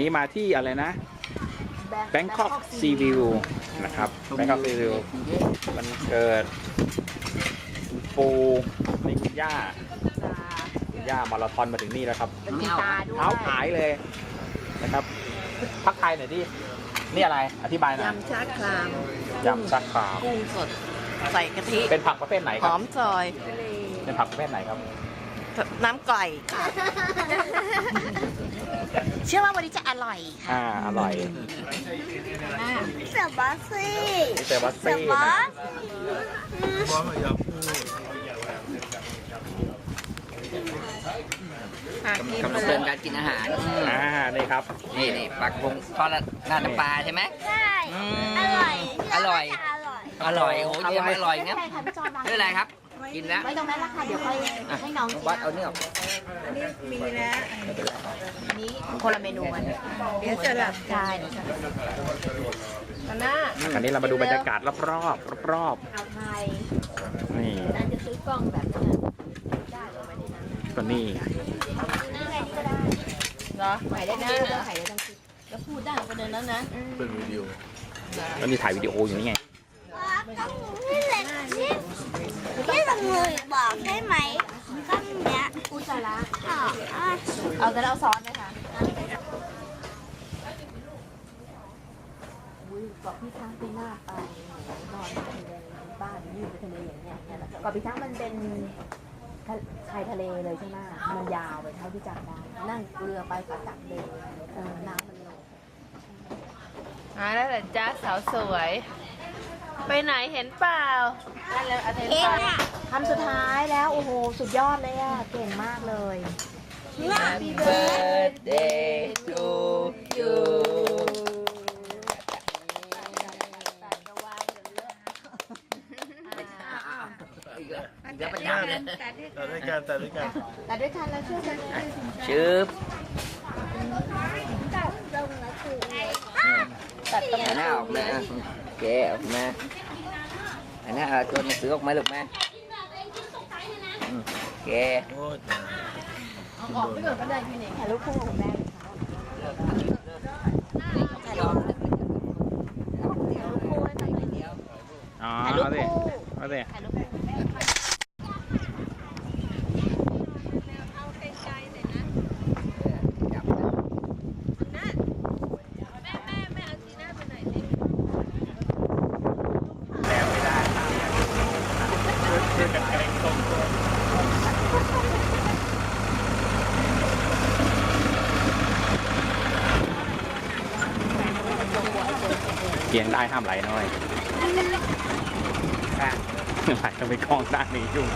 อ่าวันนี้มาที่อะไรนะ Bangkok Sea View นะครับ Bangkok Sea View มันเกิดคุณปูนี่คุณย่าคุณย่ามาราธอนมาถึงนี่แล้วครับเป็นคุณตาด้วยเท้าหายเลยนะครับพักไทายหน่อยดิ นี่อะไร อธิบายหน่อยยำชาครามยำซักขาวกุ้งสด ใส่กะทิ เป็นผักประเภทไหนหครัอบมซอย เป็นผักประเภทไหนครับ น้ำไก่ค่ะ เชื่อว่าวันนี้จะอร่อยค่ะ อ่า อร่อยสบาซี่นี่เซบัสสซี่บานะกำลังเพลินการกินอาหารอ่า นี่ครับ นี่นี่ปลากระพงทอดราดน้ำปลาใช่ไหม ใช่อืมอร่อยอร่อย อร่อย อร่อยโอ้ยยังไม่อร่อยไม่นะเป็นไรค่ะพี่จอยมาไม่เป็นไรครับ กินแล้วไม่ตรงนั้นละค่ะ เดี๋ยวค่อยให้น้องน้องกินบัสเอาเนี่ยออกอันนี้คนละเมนูกันเดี๋ยวจะหลับใช่ตอนหน้าอันนี้เรามาดูบรรยากาศรอบๆรอบเอาไทยๆนี่น่าจะซื้อกล้องแบบนั้นได้เอาไว้ในนั้นก็นี่นี่ไงนี่ก็ได้เหรอถ่ายได้นะถ่ายได้ทั้งคลิปแล้วพูดได้ประเด็นนั้นนะแล้วนี่ถ่ายวิดีโออยู่นี่ไง ที่ลงมือบอกได้ไหมต้องเนี้ยอุจจาระอ๋ออะเอาแต่เอาซอสไหมคะอุ้ยเกาะพี่ช้างปีหน้าไปนอนทะเลบ้านอยู่ในทะเลอย่างเงี้ยเนี่ยเกาะพี่ช้างมันเป็นทะชายทะเลเลยใช่ไหมมันยาวไปเท่าที่จำได้นั่งเรือไปก็จับเลยเออน้ำมันลงมาแล้วเหรอจ้าสาวสวย ไปไหนเห็นเปล่านั่นแล้วอาเทนเองไปอะทำสุดท้ายแล้ว โอ้โห สุดยอดเลยอะ เก่งมากเลย Happy birthday to you อีกแล้วอีกแล้วประจำเลยตัดด้วยกันตัดด้วยกันแต่ด้วยกันแล้วเชื่อกันเลยชืบลงมาคือตัดตรงหันหน้าออกมาโอ เคออกมาหันหน้าเอาตัวหนังสือออกมาลูกมาอืมโอเคโอ้ยออกไปก่อนก็ได้พี่เน่งถ่ายรูปคู่กับคุณแม่ถ่ายรูปคู่ให้หน่อยเดียวอ๋อถ่ายรูปเอาสิคู่เอาสิ ถ่ายรูปคู่กับแม่ จับ เกี ยงได้ห้ามไหลน้อยค่ะไหลต้องไปกล้องด้านนี้ยุ่ง